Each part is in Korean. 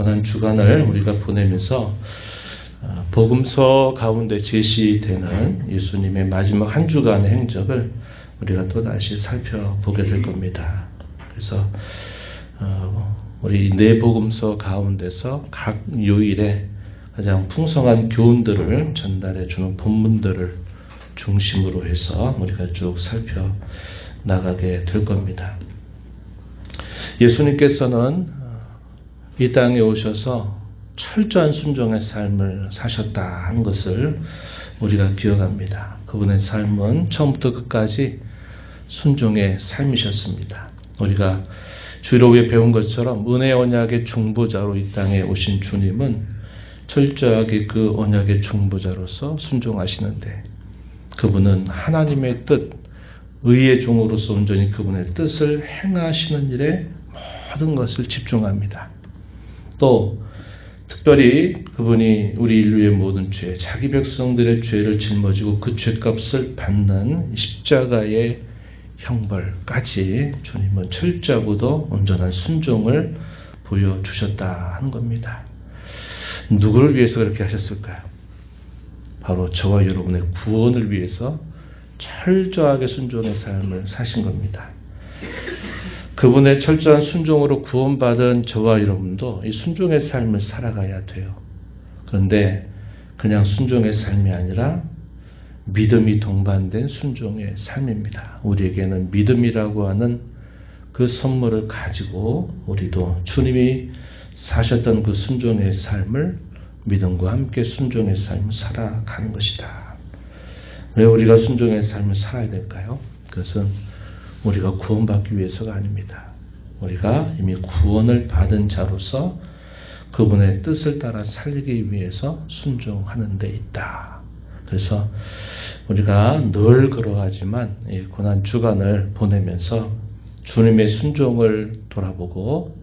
고난 주간을 우리가 보내면서 어, 복음서 가운데 제시되는 예수님의 마지막 한 주간의 행적을 우리가 또 다시 살펴보게 될 겁니다. 그래서 어, 우리 네 복음서 가운데서 각 요일에 가장 풍성한 교훈들을 전달해 주는 본문들을 중심으로 해서 우리가 쭉 살펴 나가게 될 겁니다. 예수님께서는 이 땅에 오셔서 철저한 순종의 삶을 사셨다 하는 것을 우리가 기억합니다. 그분의 삶은 처음부터 끝까지 순종의 삶이셨습니다. 우리가 주로 위에 배운 것처럼 은혜 언약의 중보자로 이 땅에 오신 주님은 철저하게 그 언약의 중보자로서 순종하시는데 그분은 하나님의 뜻, 의의 종으로서 온전히 그분의 뜻을 행하시는 일에 모든 것을 집중합니다. 또 특별히 그분이 우리 인류의 모든 죄, 자기 백성들의 죄를 짊어지고 그 죄값을 받는 십자가의 형벌까지 주님은 철저하고도 온전한 순종을 보여주셨다 하는 겁니다. 누구를 위해서 그렇게 하셨을까요? 바로 저와 여러분의 구원을 위해서 철저하게 순종의 삶을 사신 겁니다. 그분의 철저한 순종으로 구원받은 저와 여러분도 이 순종의 삶을 살아가야 돼요. 그런데 그냥 순종의 삶이 아니라 믿음이 동반된 순종의 삶입니다. 우리에게는 믿음이라고 하는 그 선물을 가지고 우리도 주님이 사셨던 그 순종의 삶을 믿음과 함께 순종의 삶을 살아가는 것이다. 왜 우리가 순종의 삶을 살아야 될까요? 그것은 우리가 구원받기 위해서가 아닙니다. 우리가 이미 구원을 받은 자로서 그분의 뜻을 따라 살기 위해서 순종하는 데 있다. 그래서 우리가 늘 그러하지만 이 고난 주간을 보내면서 주님의 순종을 돌아보고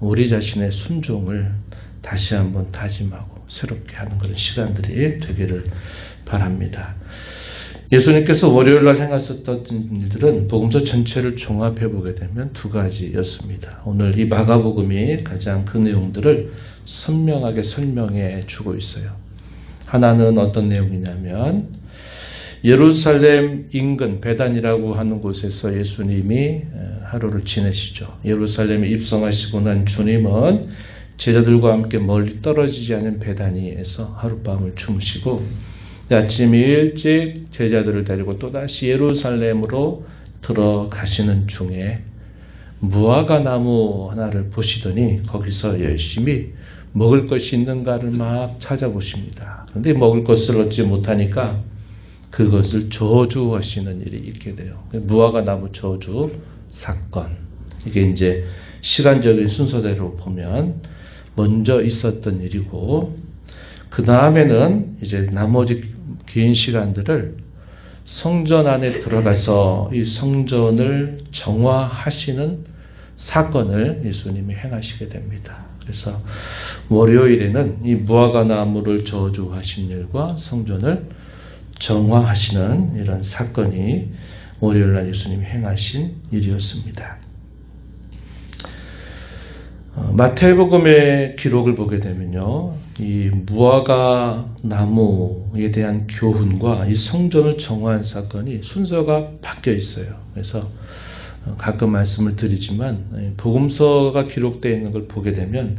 우리 자신의 순종을 다시 한번 다짐하고 새롭게 하는 그런 시간들이 되기를 바랍니다. 예수님께서 월요일 날 행하셨던 일들은 복음서 전체를 종합해 보게 되면 두 가지였습니다. 오늘 이 마가복음이 가장 그 내용들을 선명하게 설명해 주고 있어요. 하나는 어떤 내용이냐면 예루살렘 인근 베단이라고 하는 곳에서 예수님이 하루를 지내시죠. 예루살렘에 입성하시고 난 주님은 제자들과 함께 멀리 떨어지지 않은 베다니에서 하룻밤을 주무시고 아침 일찍 제자들을 데리고 또다시 예루살렘으로 들어가시는 중에 무화과 나무 하나를 보시더니 거기서 열심히 먹을 것이 있는가를 막 찾아보십니다. 그런데 먹을 것을 얻지 못하니까 그것을 저주하시는 일이 있게 돼요. 무화과 나무 저주 사건. 이게 이제 시간적인 순서대로 보면 먼저 있었던 일이고, 그 다음에는 이제 나머지 긴 시간들을 성전 안에 들어가서 이 성전을 정화하시는 사건을 예수님이 행하시게 됩니다. 그래서 월요일에는 이 무화과 나무를 저주하신 일과 성전을 정화하시는 이런 사건이 월요일 날 예수님이 행하신 일이었습니다. 어, 마태복음의 기록을 보게 되면요, 이 무화과 나무에 대한 교훈과 이 성전을 정화한 사건이 순서가 바뀌어 있어요. 그래서 어, 가끔 말씀을 드리지만 복음서가 기록되어 있는 걸 보게 되면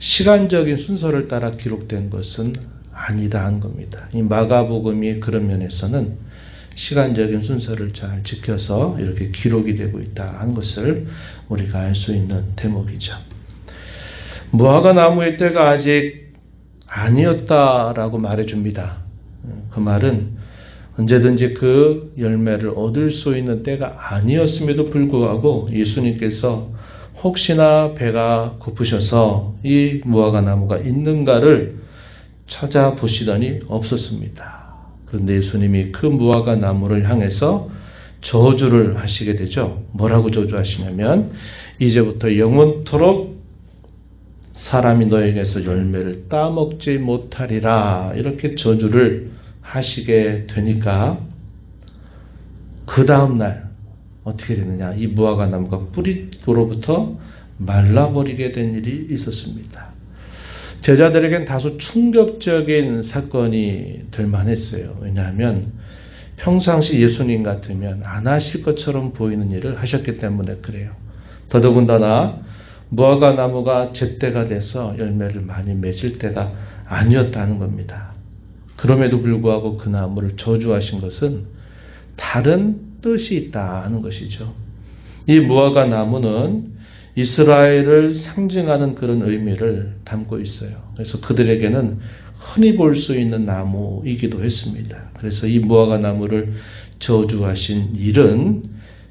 시간적인 순서를 따라 기록된 것은 아니다 한 겁니다. 이 마가복음이 그런 면에서는 시간적인 순서를 잘 지켜서 이렇게 기록이 되고 있다 하는 것을 우리가 알 수 있는 대목이죠. 무화과 나무의 때가 아직 아니었다라고 말해줍니다. 그 말은 언제든지 그 열매를 얻을 수 있는 때가 아니었음에도 불구하고 예수님께서 혹시나 배가 고프셔서 이 무화과 나무가 있는가를 찾아보시더니 없었습니다. 그런데 예수님이 그 무화과 나무를 향해서 저주를 하시게 되죠. 뭐라고 저주하시냐면 이제부터 영원토록 사람이 너에게서 열매를 따먹지 못하리라 이렇게 저주를 하시게 되니까 그 다음 날 어떻게 되느냐 이 무화과 나무가 뿌리로부터 말라버리게 된 일이 있었습니다. 제자들에겐 다소 충격적인 사건이 될 만했어요. 왜냐하면 평상시 예수님 같으면 안 하실 것처럼 보이는 일을 하셨기 때문에 그래요. 더더군다나 무화과 나무가 제때가 돼서 열매를 많이 맺을 때가 아니었다는 겁니다. 그럼에도 불구하고 그 나무를 저주하신 것은 다른 뜻이 있다는 것이죠. 이 무화과 나무는 이스라엘을 상징하는 그런 의미를 담고 있어요. 그래서 그들에게는 흔히 볼 수 있는 나무이기도 했습니다. 그래서 이 무화과 나무를 저주하신 일은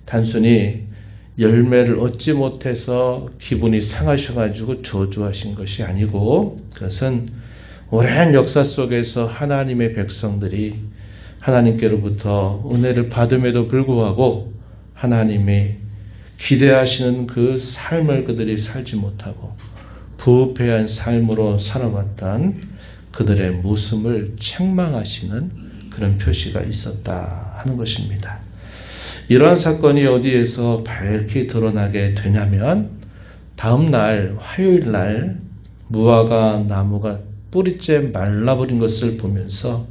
단순히 열매를 얻지 못해서 기분이 상하셔가지고 저주하신 것이 아니고 그것은 오랜 역사 속에서 하나님의 백성들이 하나님께로부터 은혜를 받음에도 불구하고 하나님의 기대하시는 그 삶을 그들이 살지 못하고 부패한 삶으로 살아왔던 그들의 모습을 책망하시는 그런 표시가 있었다 하는 것입니다. 이러한 사건이 어디에서 밝게 드러나게 되냐면 다음 날 화요일 날 무화과 나무가 뿌리째 말라버린 것을 보면서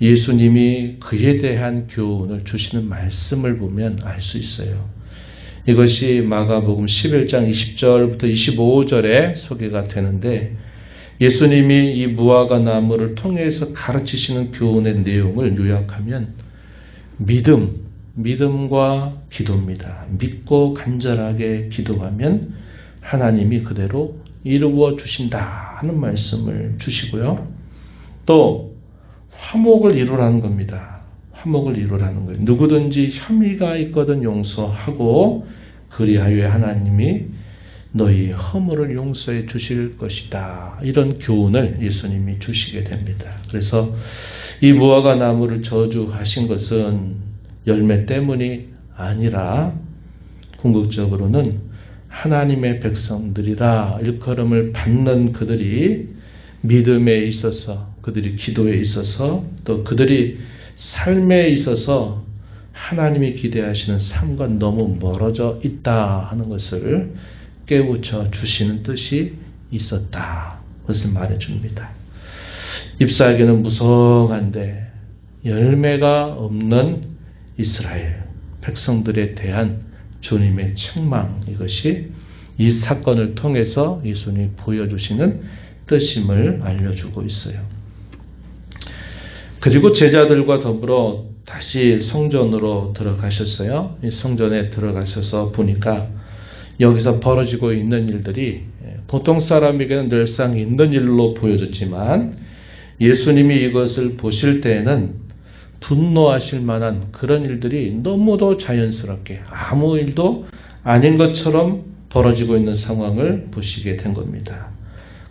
예수님이 그에 대한 교훈을 주시는 말씀을 보면 알 수 있어요. 이것이 마가복음 11장 20절부터 25절에 소개가 되는데 예수님이 이 무화과 나무를 통해서 가르치시는 교훈의 내용을 요약하면 믿음, 믿음과 기도입니다. 믿고 간절하게 기도하면 하나님이 그대로 이루어 주신다 하는 말씀을 주시고요. 또 화목을 이루라는 겁니다. 화목을 이루라는 거예요. 누구든지 혐의가 있거든 용서하고 그리하여 하나님이 너희 허물을 용서해 주실 것이다. 이런 교훈을 예수님이 주시게 됩니다. 그래서 이 무화과 나무를 저주하신 것은 열매 때문이 아니라 궁극적으로는 하나님의 백성들이라 일컬음을 받는 그들이 믿음에 있어서 그들이 기도에 있어서 또 그들이 삶에 있어서 하나님이 기대하시는 삶과 너무 멀어져 있다 하는 것을 깨우쳐 주시는 뜻이 있었다. 그것을 말해 줍니다. 잎사귀는 무성한데 열매가 없는 이스라엘 백성들에 대한 주님의 책망 이것이 이 사건을 통해서 예수님이 보여주시는 뜻임을 알려주고 있어요. 그리고 제자들과 더불어 다시 성전으로 들어가셨어요. 이 성전에 들어가셔서 보니까 여기서 벌어지고 있는 일들이 보통 사람에게는 늘상 있는 일로 보여졌지만 예수님이 이것을 보실 때에는 분노하실 만한 그런 일들이 너무도 자연스럽게 아무 일도 아닌 것처럼 벌어지고 있는 상황을 보시게 된 겁니다.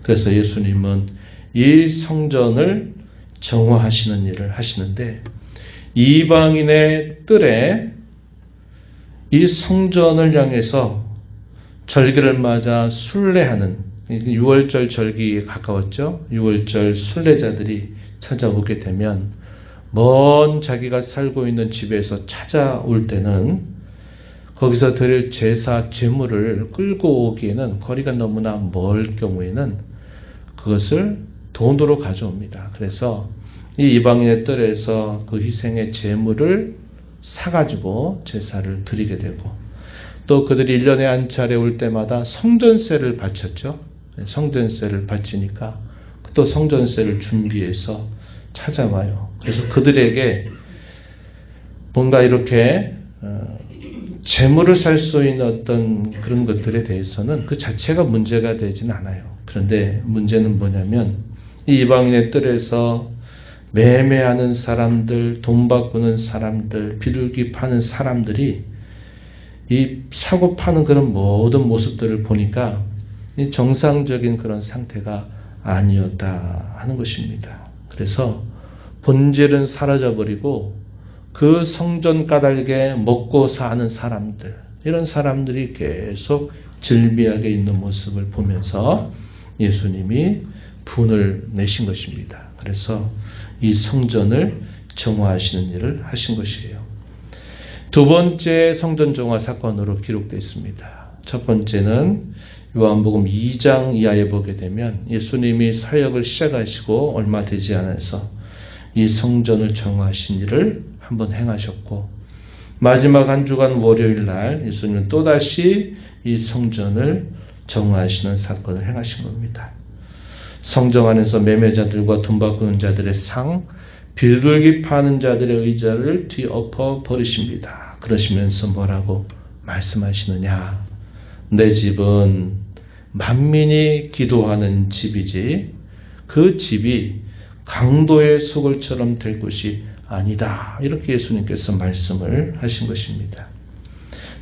그래서 예수님은 이 성전을 정화하시는 일을 하시는데 이방인의 뜰에 이 성전을 향해서 절기를 맞아 순례하는 6월절 절기에 가까웠죠. 6월절 순례자들이 찾아오게 되면 먼 자기가 살고 있는 집에서 찾아올 때는 거기서 드릴 제사 제물을 끌고 오기에는 거리가 너무나 멀 경우에는 그것을 돈으로 가져옵니다. 그래서 이 이방인의 뜰에서 그 희생의 제물을 사가지고 제사를 드리게 되고 또 그들이 1년에 한 차례 올 때마다 성전세를 바쳤죠. 성전세를 바치니까 또 성전세를 준비해서 찾아와요. 그래서 그들에게 뭔가 이렇게 어, 재물을 살 수 있는 어떤 그런 것들에 대해서는 그 자체가 문제가 되지는 않아요. 그런데 문제는 뭐냐면 이 이방인의 뜰에서 매매하는 사람들, 돈 바꾸는 사람들, 비둘기 파는 사람들이 이 사고 파는 그런 모든 모습들을 보니까 정상적인 그런 상태가 아니었다 하는 것입니다. 그래서 본질은 사라져버리고 그 성전 까닭에 먹고 사는 사람들, 이런 사람들이 계속 질비하게 있는 모습을 보면서 예수님이 분을 내신 것입니다. 그래서 이 성전을 정화하시는 일을 하신 것이에요. 두 번째 성전 정화 사건으로 기록되어 있습니다. 첫 번째는 요한복음 2장 이하에 보게 되면 예수님이 사역을 시작하시고 얼마 되지 않아서 이 성전을 정하신 일을 한번 행하셨고 마지막 한 주간 월요일 날 예수님은 또다시 이 성전을 정하시는 사건을 행하신 겁니다. 성정 안에서 매매자들과 돈 바꾸는 자들의 상, 비둘기 파는 자들의 의자를 뒤엎어 버리십니다. 그러시면서 뭐라고 말씀하시느냐? 내 집은 만민이 기도하는 집이지 그 집이 강도의 소굴처럼 될 곳이 아니다. 이렇게 예수님께서 말씀을 하신 것입니다.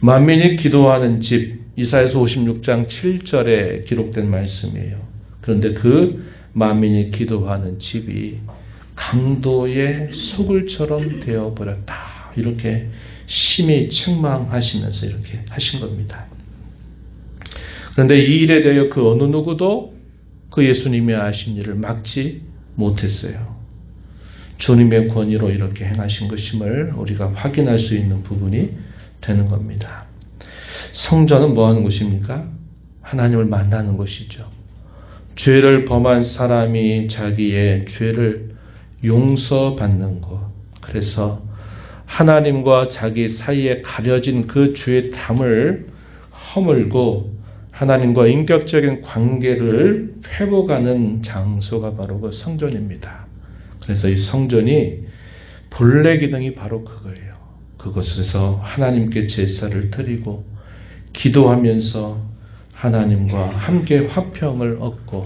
만민이 기도하는 집, 이사에서 56장 7절에 기록된 말씀이에요. 그런데 그 만민이 기도하는 집이 강도의 소굴처럼 되어버렸다. 이렇게 심히 책망하시면서 이렇게 하신 겁니다. 그런데 이 일에 대하여 그 어느 누구도 그 예수님이 하신 일을 막지 못했어요. 주님의 권위로 이렇게 행하신 것임을 우리가 확인할 수 있는 부분이 되는 겁니다. 성전은 뭐 하는 곳입니까? 하나님을 만나는 곳이죠. 죄를 범한 사람이 자기의 죄를 용서받는 곳. 그래서 하나님과 자기 사이에 가려진 그 죄의 담을 허물고 하나님과 인격적인 관계를 회복하는 장소가 바로 그 성전입니다. 그래서 이 성전이 본래 기능이 바로 그거예요. 그곳에서 하나님께 제사를 드리고 기도하면서 하나님과 함께 화평을 얻고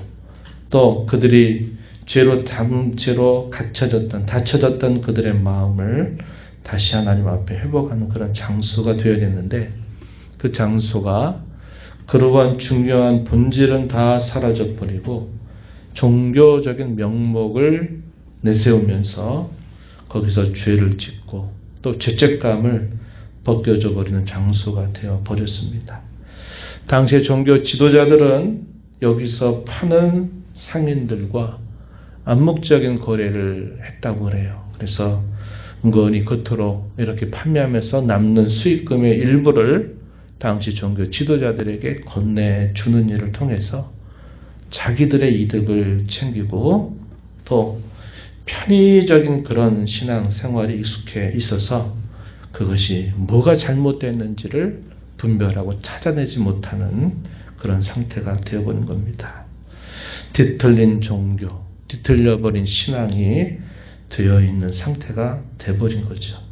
또 그들이 죄로 담죄로 갇혀졌던 닫혀졌던 그들의 마음을 다시 하나님 앞에 회복하는 그런 장소가 되어야 되는데 그 장소가 그러한 중요한 본질은 다 사라져 버리고 종교적인 명목을 내세우면서 거기서 죄를 짓고 또 죄책감을 벗겨져 버리는 장소가 되어 버렸습니다. 당시의 종교 지도자들은 여기서 파는 상인들과 암묵적인 거래를 했다고 그래요. 그래서 은근히 겉으로 이렇게 판매하면서 남는 수익금의 일부를 당시 종교 지도자들에게 건네주는 일을 통해서 자기들의 이득을 챙기고 또 편의적인 그런 신앙 생활이 익숙해 있어서 그것이 뭐가 잘못됐는지를 분별하고 찾아내지 못하는 그런 상태가 되어버린 겁니다. 뒤틀린 종교, 뒤틀려버린 신앙이 되어 있는 상태가 되어버린 거죠.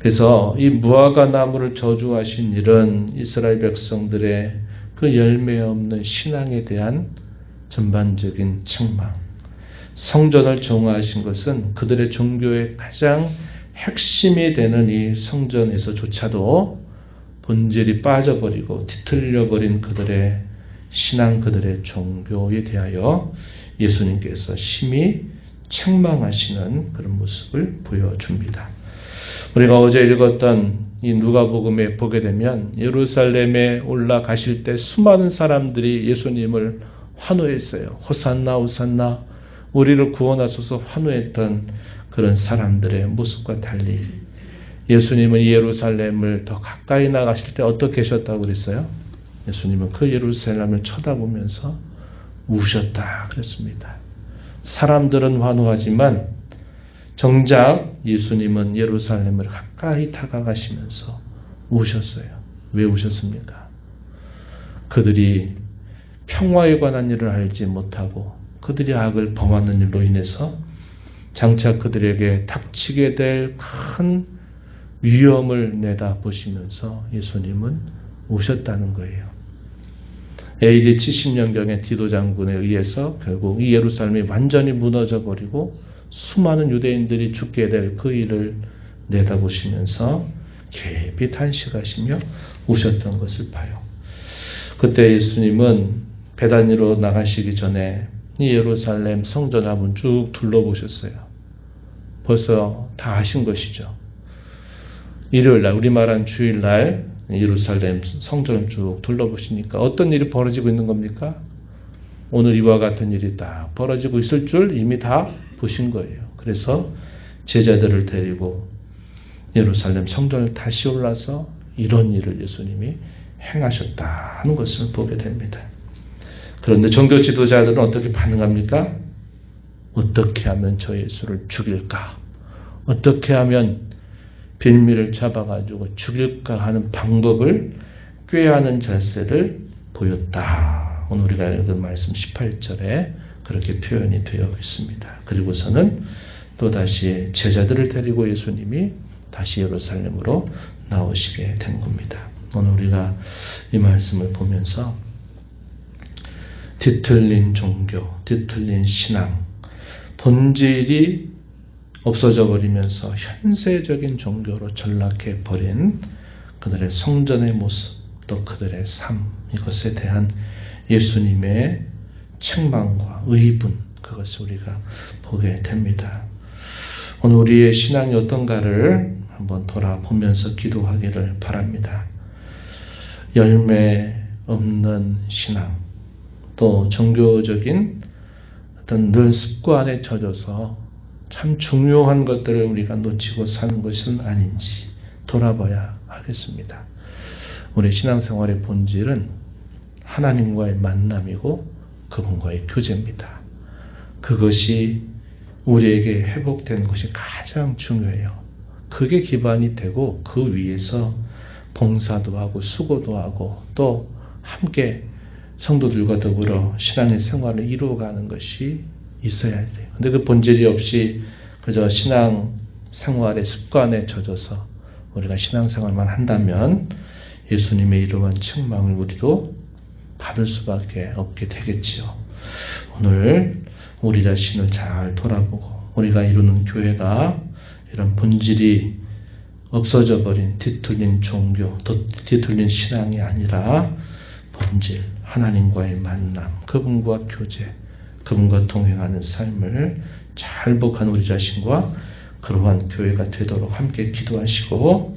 그래서 이 무화과 나무를 저주하신 일은 이스라엘 백성들의 그 열매 없는 신앙에 대한 전반적인 책망, 성전을 정화하신 것은 그들의 종교의 가장 핵심이 되는 이 성전에서조차도 본질이 빠져버리고 뒤틀려버린 그들의 신앙, 그들의 종교에 대하여 예수님께서 심히 책망하시는 그런 모습을 보여줍니다. 우리가 어제 읽었던 이 누가복음에 보게 되면 예루살렘에 올라가실 때 수많은 사람들이 예수님을 환호했어요. 호산나 호산나 우리를 구원하소서 환호했던 그런 사람들의 모습과 달리 예수님은 예루살렘을 더 가까이 나가실 때 어떻게 하셨다고 그랬어요? 예수님은 그 예루살렘을 쳐다보면서 우셨다 그랬습니다. 사람들은 환호하지만 정작 예수님은 예루살렘을 가까이 다가가시면서 우셨어요. 왜 우셨습니까? 그들이 평화에 관한 일을 알지 못하고 그들이 악을 범하는 일로 인해서 장차 그들에게 닥치게 될 큰 위험을 내다보시면서 예수님은 오셨다는 거예요. AD 70년경에 디도 장군에 의해서 결국 이 예루살렘이 완전히 무너져 버리고 수많은 유대인들이 죽게 될 그 일을 내다보시면서 깊이 탄식하시며 우셨던 것을 봐요. 그때 예수님은 배단위로 나가시기 전에 이 예루살렘 성전 한번 쭉 둘러보셨어요. 벌써 다 아신 것이죠. 일요일 날, 우리말한 주일 날 예루살렘 성전을 쭉 둘러보시니까 어떤 일이 벌어지고 있는 겁니까? 오늘 이와 같은 일이 딱 벌어지고 있을 줄 이미 다 보신 거예요. 그래서 제자들을 데리고 예루살렘 성전을 다시 올라서 이런 일을 예수님이 행하셨다 하는 것을 보게 됩니다. 그런데 종교 지도자들은 어떻게 반응합니까? 어떻게 하면 저 예수를 죽일까? 어떻게 하면 빌미를 잡아가지고 죽일까 하는 방법을 꾀하는 자세를 보였다. 오늘 우리가 읽은 말씀 18절에 그렇게 표현이 되어 있습니다. 그리고서는 또다시 제자들을 데리고 예수님이 다시 예루살렘으로 나오시게 된 겁니다. 오늘 우리가 이 말씀을 보면서 뒤틀린 종교, 뒤틀린 신앙, 본질이 없어져 버리면서 현세적인 종교로 전락해 버린 그들의 성전의 모습, 또 그들의 삶, 이것에 대한 예수님의 책망과 의분, 그것을 우리가 보게 됩니다. 오늘 우리의 신앙이 어떤가를 한번 돌아보면서 기도하기를 바랍니다. 열매 없는 신앙, 또 종교적인 어떤 늘 습관에 젖어서 참 중요한 것들을 우리가 놓치고 사는 것은 아닌지 돌아봐야 하겠습니다. 우리 신앙생활의 본질은 하나님과의 만남이고 그분과의 교제입니다. 그것이 우리에게 회복되는 것이 가장 중요해요. 그게 기반이 되고 그 위에서 봉사도 하고 수고도 하고 또 함께 성도들과 더불어 신앙의 생활을 이루어가는 것이 있어야 돼요. 근데 그 본질이 없이 그저 신앙 생활의 습관에 젖어서 우리가 신앙 생활만 한다면 예수님의 이러한 책망을 우리도 받을 수밖에 없게 되겠지요. 오늘 우리 자신을 잘 돌아보고 우리가 이루는 교회가 이런 본질이 없어져 버린 뒤틀린 종교, 또 뒤틀린 신앙이 아니라 본질, 하나님과의 만남, 그분과 교제, 그분과 동행하는 삶을 잘 복한 우리 자신과 그러한 교회가 되도록 함께 기도하시고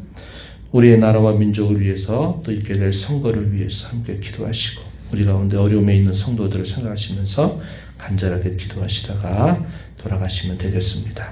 우리의 나라와 민족을 위해서 또 있게 될 선거를 위해서 함께 기도하시고 우리 가운데 어려움에 있는 성도들을 생각하시면서 간절하게 기도하시다가 돌아가시면 되겠습니다.